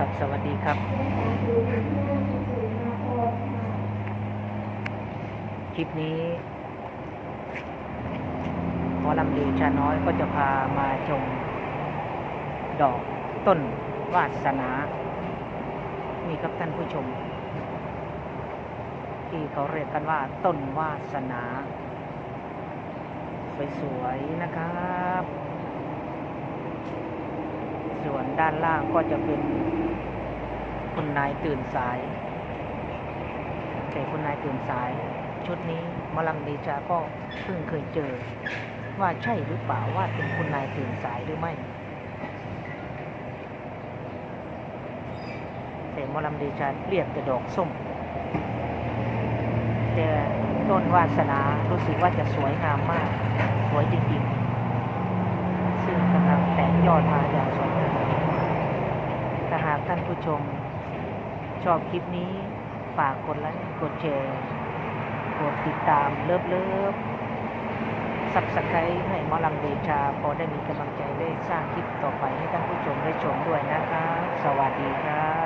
ครับ สวัสดีครับคลิปนี้หมอลำดีชาน้อยก็จะพามาชม ดอกต้นวาสนา นี่ครับท่านผู้ชม ที่เขาเรียกกันว่าต้นวาสนา สวยๆนะครับ ส่วนด้านล่างก็จะเป็น คุณนายตื่นสายแต่คุณนายตื่นสาย ชุดนี้มอลังดีจาก็เพิ่งเคยเจอ ว่าใช่หรือเปล่าว่าเป็นคุณนายตื่นสายหรือไม่แต่มอลำดีจะเรียกแต่ดอกส้มแต่ต้นวาสนารู้สึกว่าจะสวยงามมาก สวยจริงๆ ซึ่งกำลังแตกยอดมาอย่างสวยงามถ้าหากท่านผู้ชม ชอบคลิปนี้ ฝากกดไลค์ กดแชร์ กดติดตามเลิฟเลิฟสับสไครให้มอลังเดชา พอได้มีกำลังใจได้สร้างคลิปต่อไปให้ท่านผู้ชมได้ชมด้วยนะคะ สวัสดีครับ